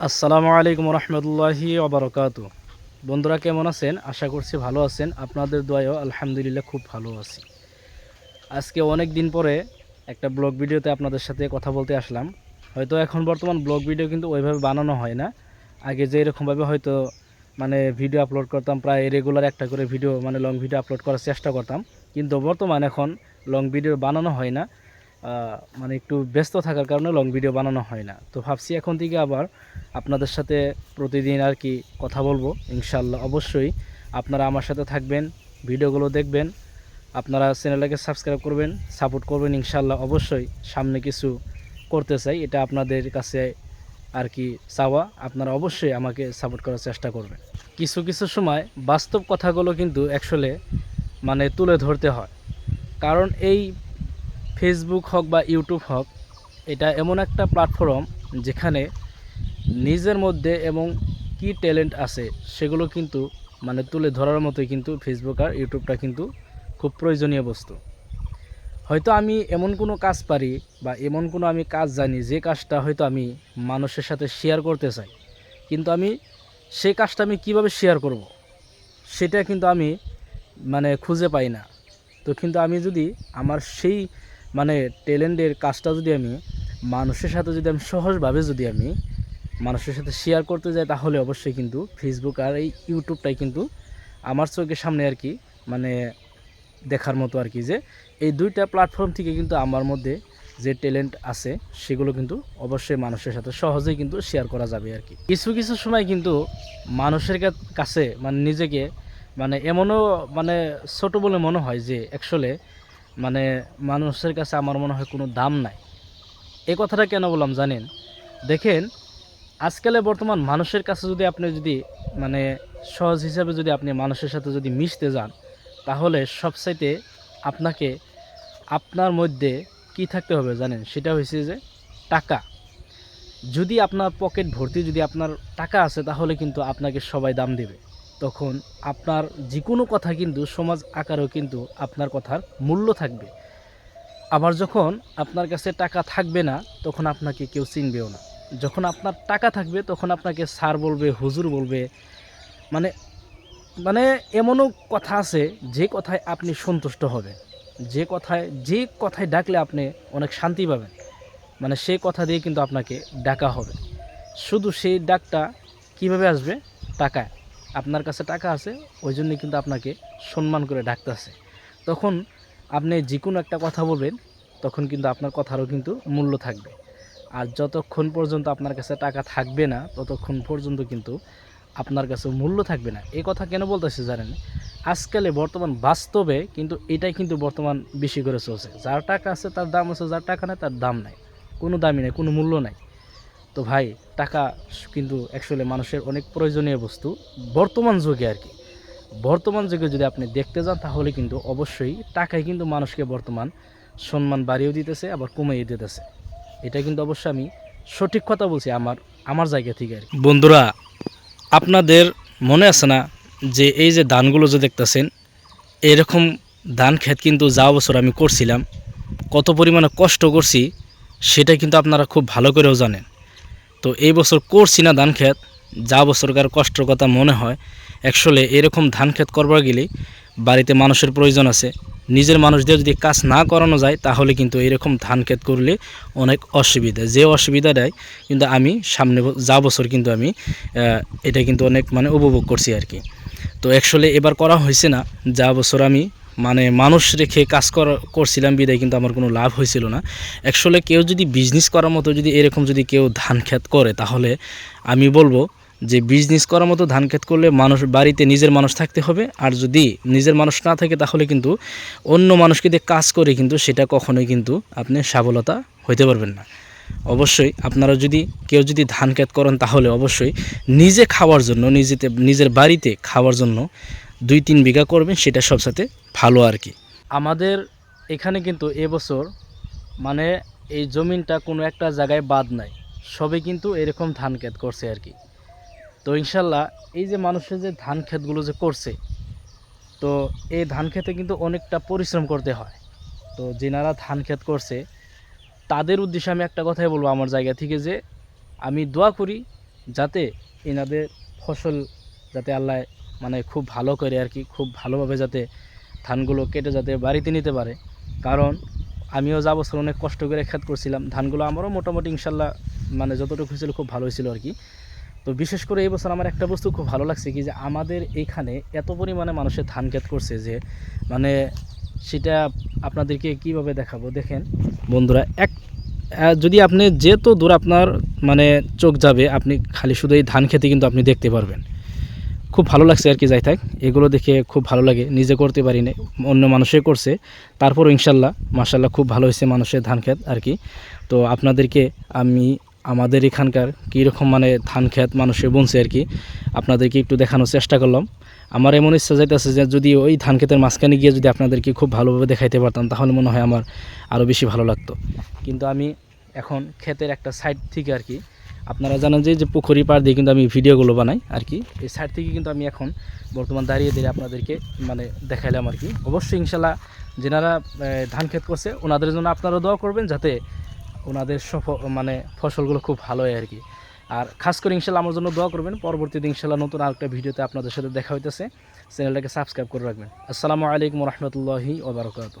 আসসালামু আলাইকুম রহমতুল্লাহি অবরকাত বন্ধুরা কেমন আছেন? আশা করছি ভালো আছেন। আপনাদের দোয়ায়ও আলহামদুলিল্লাহ খুব ভালো আছি। আজকে অনেক দিন পরে একটা ব্লগ ভিডিওতে আপনাদের সাথে কথা বলতে আসলাম। হয়তো এখন বর্তমান ব্লগ ভিডিও কিন্তু ওইভাবে বানানো হয় না। আগে যে এরকমভাবে হয়তো মানে ভিডিও আপলোড করতাম, প্রায় রেগুলার একটা করে ভিডিও মানে লং ভিডিও আপলোড করার চেষ্টা করতাম। কিন্তু বর্তমান এখন লং ভিডিও বানানো হয় না। মানে একটু ব্যস্ত থাকার কারণে লং ভিডিও বানানো হয় না। তো ভাবছি এখন থেকে আবার আপনাদের সাথে প্রতিদিন আর কি কথা বলব। ইনশাল্লাহ অবশ্যই আপনারা আমার সাথে থাকবেন, ভিডিওগুলো দেখবেন, আপনারা চ্যানেলটাকে সাবস্ক্রাইব করবেন সাপোর্ট করবেন ইনশাল্লাহ অবশ্যই সামনে কিছু করতে চাই, এটা আপনাদের কাছে আর কি চাওয়া, আপনারা অবশ্যই আমাকে সাপোর্ট করার চেষ্টা করবেন। কিছু কিছু সময় বাস্তব কথাগুলো কিন্তু অ্যাকচুয়ালি মানে তুলে ধরতে হয়। কারণ এই ফেসবুক হোক বা ইউটিউব হোক, এটা এমন একটা প্ল্যাটফর্ম যেখানে নিজের মধ্যে এবং কি ট্যালেন্ট আছে সেগুলো কিন্তু মানে তুলে ধরার মতোই কিন্তু ফেসবুক আর ইউটিউবটা কিন্তু খুব প্রয়োজনীয় বস্তু হয়তো আমি এমন কোনো কাজ পারি বা এমন কোনো আমি কাজ জানি যে কাজটা হয়তো আমি মানুষের সাথে শেয়ার করতে চাই, কিন্তু আমি সেই কাজটা আমি কীভাবে শেয়ার করব। সেটা কিন্তু আমি মানে খুঁজে পাই না তো কিন্তু আমি যদি আমার সেই মানে ট্যালেন্টের কাজটা যদি আমি, মানুষের সাথে যদি আমি, সহজভাবে যদি আমি মানুষের সাথে শেয়ার করতে যাই, তাহলে অবশ্যই কিন্তু ফেসবুক আর এই ইউটিউবটাই কিন্তু আমার চোখের সামনে আর কি মানে দেখার মতো আর কি যে, এই দুইটা প্ল্যাটফর্ম থেকে কিন্তু আমার মধ্যে যে ট্যালেন্ট আছে, সেগুলো কিন্তু অবশ্যই মানুষের সাথে সহজেই কিন্তু শেয়ার করা যাবে আর কি। কিছু কিছু সময় কিন্তু মানুষের কাছে মানে নিজেকে মানে এমনও মানে ছোট বলে মনে হয় যে অ্যাকচুয়ালি মানে মানুষের কাছে আমার মনে হয় কোনো দাম নাই। এই কথাটা কেন বললাম জানেন? দেখেন, আজকালে বর্তমান মানুষের কাছে যদি আপনি যদি মানে সহজ হিসাবে যদি আপনি মানুষের সাথে যদি মিশতে যান, তাহলে সবসাইতে আপনাকে, আপনার মধ্যে কি থাকতে হবে জানেন? সেটা হয়েছে যে টাকা। যদি আপনার পকেট ভর্তি যদি আপনার টাকা আছে, তাহলে কিন্তু আপনাকে সবাই দাম দেবে। তখন আপনার যে কোনো কথা কিন্তু সমাজ আকারেও কিন্তু আপনার কথার মূল্য থাকবে। আবার যখন আপনার কাছে টাকা থাকবে না, তখন আপনাকে কেউ চিনবেও না। যখন আপনার টাকা থাকবে, তখন আপনাকে স্যার বলবে, হুজুর বলবে। মানে মানে এমনও কথা আছে, যে কথায় আপনি সন্তুষ্ট হবেন। যে কথায় যে কথায় ডাকলে আপনি অনেক শান্তি পাবেন। মানে সেই কথা দিয়ে কিন্তু আপনাকে ডাকা হবে। শুধু সেই ডাকটা কীভাবে আসবে? টাকায়। আপনার কাছে টাকা আছে, ওই জন্য কিন্তু আপনাকে সম্মান করে ডাকতেছে তখন আপনি যে কোনো একটা কথা বলবেন, তখন কিন্তু আপনার কথারও কিন্তু মূল্য থাকবে। আর যতক্ষণ পর্যন্ত আপনার কাছে টাকা থাকবে না, ততক্ষণ পর্যন্ত কিন্তু আপনার কাছে মূল্য থাকবে না। এই কথা কেন বলতেছি জানেন? আজকালে বর্তমান বাস্তবে কিন্তু এটাই কিন্তু বর্তমান বেশি করে চলছে। যার টাকা আছে তার দাম আছে, যার টাকা নেই তার দাম নাই। কোনো দামই নেই, কোনো মূল্য নাই। তো ভাই, টাকা কিন্তু অ্যাকচুয়ালি মানুষের অনেক প্রয়োজনীয় বস্তু। বর্তমান যুগে আর কি। বর্তমান যুগে যদি আপনি দেখতে যান, তাহলে কিন্তু অবশ্যই টাকাই কিন্তু মানুষকে বর্তমান সম্মান বাড়িয়েও দিতেছে, আবার কমিয়ে দিতেছে। এটা কিন্তু অবশ্যই আমি সঠিক কথা বলছি আমার আমার জায়গা থেকে আর বন্ধুরা, আপনাদের মনে আছে না যে এই যে ধানগুলো যে দেখতেছেন, এরকম ধান ক্ষেত কিন্তু যা বছর আমি করছিলাম, কত পরিমাণে কষ্ট করছি, সেটা কিন্তু আপনারা খুব ভালো করেও জানেন। তো এই বছর করছি না ধান ক্ষেত, যা বছরকার কষ্টের কথা মনে হয়। অ্যাকচুয়ালি এরকম ধান ক্ষেত করবার গেলে বাড়িতে মানুষের প্রয়োজন আছে। নিজের মানুষদের যদি কাজ না করানো যায়, তাহলে কিন্তু এরকম ধান ক্ষেত করলে অনেক অসুবিধা। যে অসুবিধাটাই কিন্তু আমি সামনে যা বছর কিন্তু আমি এটা কিন্তু অনেক মানে উপভোগ করছি আর কি। তো অ্যাকচুয়ালি এবার করা হয়েছে না। যা বছর আমি মানে মানুষ রেখে কাজ করা, করছিলাম, বিদায়, কিন্তু আমার কোনো লাভ হয়েছিল না। অ্যাকচুয়ালি কেউ যদি বিজনেস করার মতো যদি এরকম যদি কেউ ধান ক্ষেত করে, তাহলে আমি বলব যে বিজনেস করার মতো ধান ক্ষেত করলে মানুষ, বাড়িতে নিজের মানুষ থাকতে হবে। আর যদি নিজের মানুষ না থাকে, তাহলে কিন্তু অন্য মানুষকে দিয়ে কাজ করে কিন্তু সেটা কখনোই কিন্তু আপনি সাবলতা হইতে পারবেন না। অবশ্যই আপনারা যদি, কেউ যদি ধান ক্ষেত করেন, তাহলে অবশ্যই নিজে খাওয়ার জন্য, নিজেতে, নিজের বাড়িতে খাওয়ার জন্য দুই তিন বিঘা করবেন, সেটা সবসাথে ভালো আর কি। আমাদের এখানে কিন্তু এবছর মানে এই জমিনটা কোনো একটা জায়গায় বাদ নাই, সবে কিন্তু এরকম ধান ক্ষেত করছে আর কি। তো ইনশাল্লাহ এই যে মানুষের যে ধান ক্ষেতগুলো যে করছে, তো এই ধান খেতে কিন্তু অনেকটা পরিশ্রম করতে হয়। তো যেনারা ধান ক্ষেত করছে, তাদের উদ্দেশ্যে আমি একটা কথাই বলব আমার জায়গা থেকে যে, আমি দোয়া করি যাতে এনাদের ফসল যাতে আল্লাহ মানে খুব ভালো করে আর কি, খুব ভালোভাবে যাতে ধানগুলো কেটে যাতে বাড়িতে নিতে পারে। কারণ আমিও যা বছর অনেক কষ্ট করে খেত করছিলাম। ধানগুলো আমারও মোটামুটি ইনশাল্লাহ মানে যতটুকু হয়েছিল খুব ভালো হয়েছিল আর কি। তো বিশেষ করে এই বছর আমার একটা বস্তু খুব ভালো লাগছে কি যে আমাদের এইখানে এত পরিমাণে মানুষের ধান ক্ষেত করছে যে মানে সেটা আপনাদেরকে কীভাবে দেখাবো? দেখেন বন্ধুরা, এক যদি আপনি যেত দূর আপনার মানে চোখ যাবে, আপনি খালি শুধু এই ধান খেতে কিন্তু আপনি দেখতে পারবেন। খুব ভালো লাগছে আর কি যাই থাক। এগুলো দেখে খুব ভালো লাগে। নিজে করতে পারি না অন্য মানুষে করছে। তারপরও ইনশাল্লাহ মাসাল্লাহ খুব ভালো হয়েছে মানুষের ধান ক্ষেত আর কি। তো আপনাদেরকে আমি, আমাদের এখানকার কীরকম মানে ধান ক্ষেত মানুষে বুনছে আর কি, আপনাদেরকে একটু দেখানোর চেষ্টা করলাম। আমার এমন ইচ্ছা যাইতেছে যে যদি ওই ধান ক্ষেতের মাঝখানে গিয়ে যদি আপনাদেরকে খুব ভালোভাবে দেখাইতে পারতাম, তাহলে মনে হয় আমার আরও বেশি ভালো লাগতো। কিন্তু আমি এখন ক্ষেতের একটা সাইড থেকে আর কি আপনারা জানেন যে যে পুকুরি পাড় দিয়ে কিন্তু আমি ভিডিওগুলো বানাই আর কি। এই সাইড থেকে কিন্তু আমি এখন বর্তমান দাঁড়িয়ে দাঁড়িয়ে আপনাদেরকে মানে দেখাইলাম আর কি। অবশ্যই ইনশাল্লাহ যেনারা ধান ক্ষেত করছে, ওনাদের জন্য আপনারা দোয়া করবেন যাতে ওনাদের সফ মানে ফসলগুলো খুব ভালো হয় আর কি। আর খাস করে ইনশাল্লাহ আমার জন্য দোয়া করবেন, পরবর্তীতে ইনশাল্লাহ নতুন আরেকটা ভিডিওতে আপনাদের সাথে দেখা হইতেছে। চ্যানেলটাকে সাবস্ক্রাইব করে রাখবেন। আসসালামু আলাইকুম রহমতুল্লাহি ওবরাকাতু